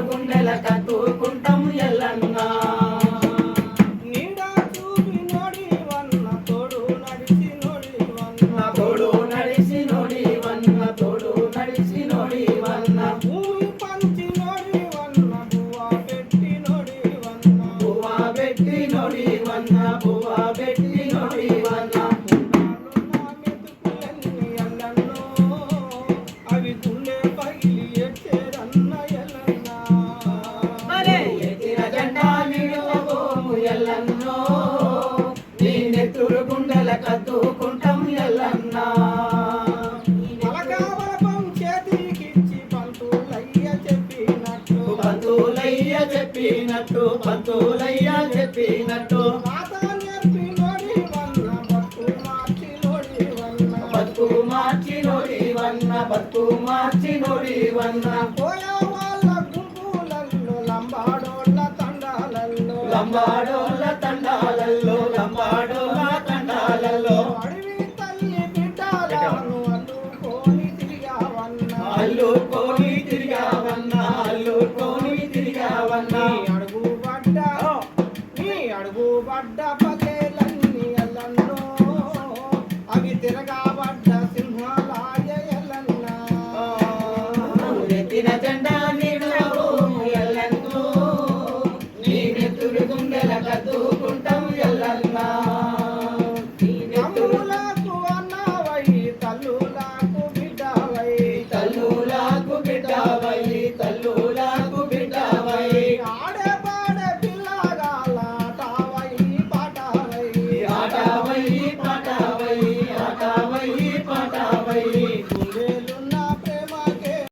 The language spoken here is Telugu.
గుండెల కట్టుకుంటాం ఎల్లన్నా. నిలువబోము ఎల్లన్నో. నీ నెత్తురు గుండెల కద్దుకుంటాం చెప్పినట్టు. మార్చి నోడి వన్న. బతుకు మార్చి నోడి వన్న પાડો